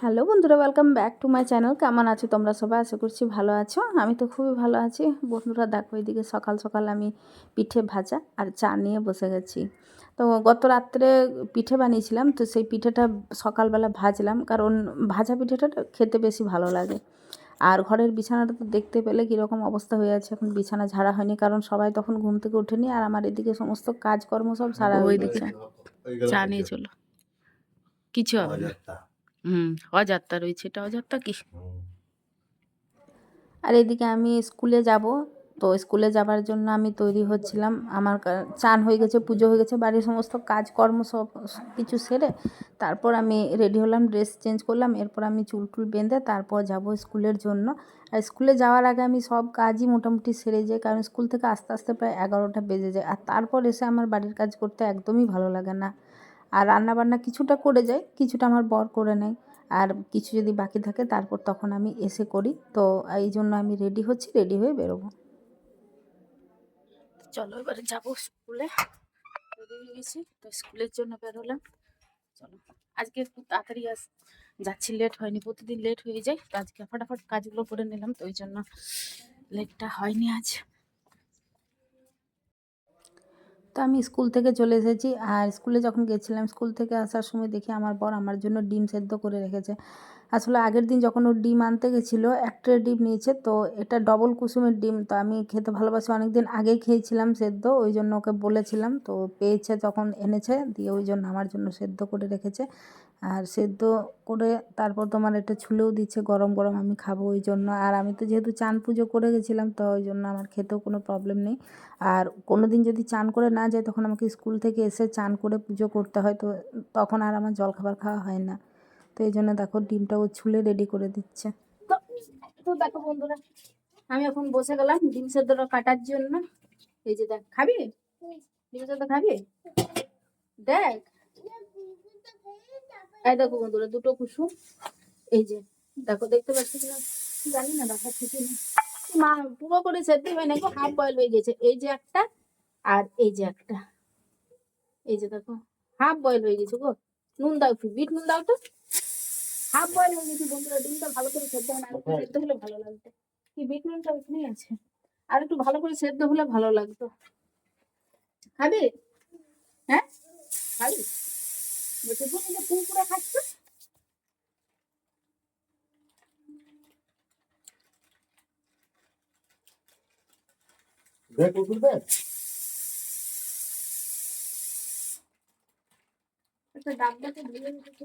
Hello বন্ধুরা welcome back to my channel কেমন আছো তোমরা সবাই? আশা করছি ভালো আছো। আমি তো খুবই ভালো আছি। বন্ধুরা দেখো এদিকে সকাল সকাল আমি পিঠে ভাজা আর চা নিয়ে বসে গেছি। তো গত রাত্রে পিঠে বানিয়েছিলাম তো সেই পিঠেটা সকালবেলা ভাজলাম। কারণ ভাজা পিঠেটা খেতে বেশি ভালো লাগে। আর ঘরের বিছানাটা তো দেখতে পেলে কীরকম অবস্থা হয়ে আছে। এখন বিছানা ঝাড়া হয়নি কারণ সবাই তখন ঘুম থেকে ওঠেনি। আর আমার এদিকে সমস্ত কাজকর্ম সব সারা হয়ে গেছে। চা নিয়ে চলো। কিছু হবে না। হুম, অযাত্রা রয়েছে, এটা অযাত্রা কি? আর এদিকে আমি স্কুলে যাব, তো স্কুলে যাবার জন্য আমি তৈরি হচ্ছিলাম। আমার চান হয়ে গেছে, পুজো হয়ে গেছে, বাড়ির সমস্ত কাজকর্ম সব, কিছু সেরে তারপর আমি রেডি হলাম, ড্রেস চেঞ্জ করলাম, এরপর আমি চুল টুল বেঁধে তারপর যাব স্কুলের জন্য। আর স্কুলে যাওয়ার আগে আমি সব কাজই মোটামুটি সেরে যাই, কারণ স্কুল থেকে আস্তে আস্তে প্রায় এগারোটা বেজে যায়। আর তারপর এসে আমার বাড়ির কাজ করতে একদমই ভালো লাগে না। আর রান্না বান্না কিছুটা করে যাই কিছুটা আমার বর করে নেয়। আর কিছু যদি বাকি থাকে, তারপর তখন আমি এসে করি। তো এই জন্য আমি রেডি হচ্ছি রেডি হয়ে বেরোবো। চলো এবারে যাব স্কুলে। রেডি হয়ে গেছি, তো স্কুলের জন্য বেরোলাম চলো, আজকে একটু তাড়াতাড়ি আস, যাচ্ছি লেট হয়নি, প্রতিদিন লেট হয়ে যায়। তো আজকে ফটাফট কাজগুলো করে নিলাম, তো ওই জন্য লেটটা হয়নি আজ। তো আমি স্কুল থেকে চলে এসেছি। আর স্কুলে যখন গেছিলাম, স্কুল থেকে আসার সময় দেখি আমার বর আমার জন্য ডিম সেদ্ধ করে রেখেছে। আসলে আগের দিন যখন ও ডিম আনতে গেছিল, একটা ডিম নিয়েছে, তো এটা ডবল কুসুমের ডিম। তো আমি খেতে ভালোবাসি অনেক দিন আগেই খেয়েছিলাম সেদ্ধ, ওই জন্য ওকে বলেছিলাম। তো পেয়েছে তখন এনেছে, দিয়ে ওই জন্য আমার জন্য সেদ্ধ করে রেখেছে। আর সেদ্ধ করে তারপর তোমার এটা ছুলেও দিচ্ছে, গরম গরম আমি খাব ওই জন্য। আর আমি তো যেহেতু চান পুজো করে গেছিলাম, তো ওই জন্য আমার খেতেও কোনো প্রবলেম নেই। আর কোনো দিন যদি চান করে না যায়, তখন আমাকে স্কুল থেকে এসে চান করে পুজো করতে হয়, তো তখন আর আমার জলখাবার খাওয়া হয় না। তো এই জন্য দেখো ডিমটাও ছুলে রেডি করে দিচ্ছে। তো দেখো বন্ধুরা, আমি এখন বসে গেলাম ডিম সেদ্ধটা কাটার জন্য। এই যে দেখ, খাবি? ডিম সেদ্ধ খাবি? দেখ। এই দেখো বন্ধুরা, দুটো কুসুম। এই যে, দেখো, দেখতে পাচ্ছি কিনা? জানি না, দেখা ঠিক না মা, পুরো করে সেদ্ধ হয় না হাফ বয়েল হয়ে গেছে। এই যে একটা আর এই যে একটা। এই যে দেখো হাফ বয়েল হয়ে গেছে গো। নুন দাও একটু, বিট নুন দাও তো। হাফ বয়েল হয়ে গেছে বন্ধুরা ডিমটা ভালো করে সেদ্ধ হয় না। একটু সেদ্ধ হলে ভালো লাগতো। কি বিট নুনটা ওখানেই আছে? আর একটু ভালো করে সেদ্ধ হলে ভালো লাগতো। খাবি? হ্যাঁ? খাবি? বলছে তুমি পুরো খাচ্ছ? দেখ কুকুর দেখ। একটা ডাবটাকে ধুয়ে রেখেছে।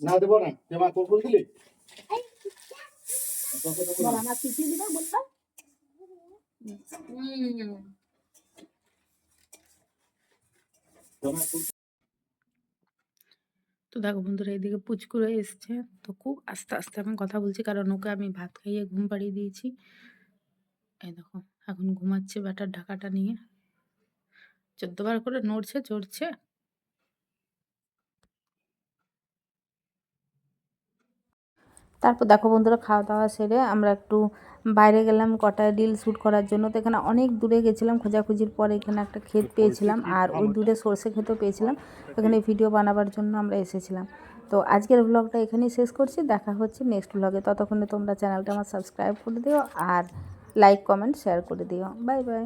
না দেবো না। দিলি? বল তো? দেখো বন্ধুরা এইদিকে পুচকুরে এসছে। তো খুব আস্তে আস্তে আমি কথা বলছি কারণ ওকে আমি ভাত খাইয়ে ঘুম পাড়িয়ে দিয়েছি। এই দেখো এখন ঘুমাচ্ছে ব্যাটার ঢাকাটা নিয়ে। চোদ্দবার করে নড়ছে চড়ছে। তারপর দেখো বন্ধুরা খাওয়া দাওয়া সেরে আমরা একটু বাইরে গেলাম কটা রিল শ্যুট করার জন্য। তো এখানে অনেক দূরে গেছিলাম খোঁজাখুঁজির পরে এখানে একটা ক্ষেত পেয়েছিলাম আর ওই দূরে সর্ষে ক্ষেতও পেয়েছিলাম। এখানে ভিডিও বানাবার জন্য আমরা এসেছিলাম। তো আজকের ব্লগটা এখানেই শেষ করছি। দেখা হচ্ছে নেক্সট ব্লগে ততক্ষণে তোমরা চ্যানেলটা আমার সাবস্ক্রাইব করে দিও আর লাইক কমেন্ট শেয়ার করে দিও। Bye bye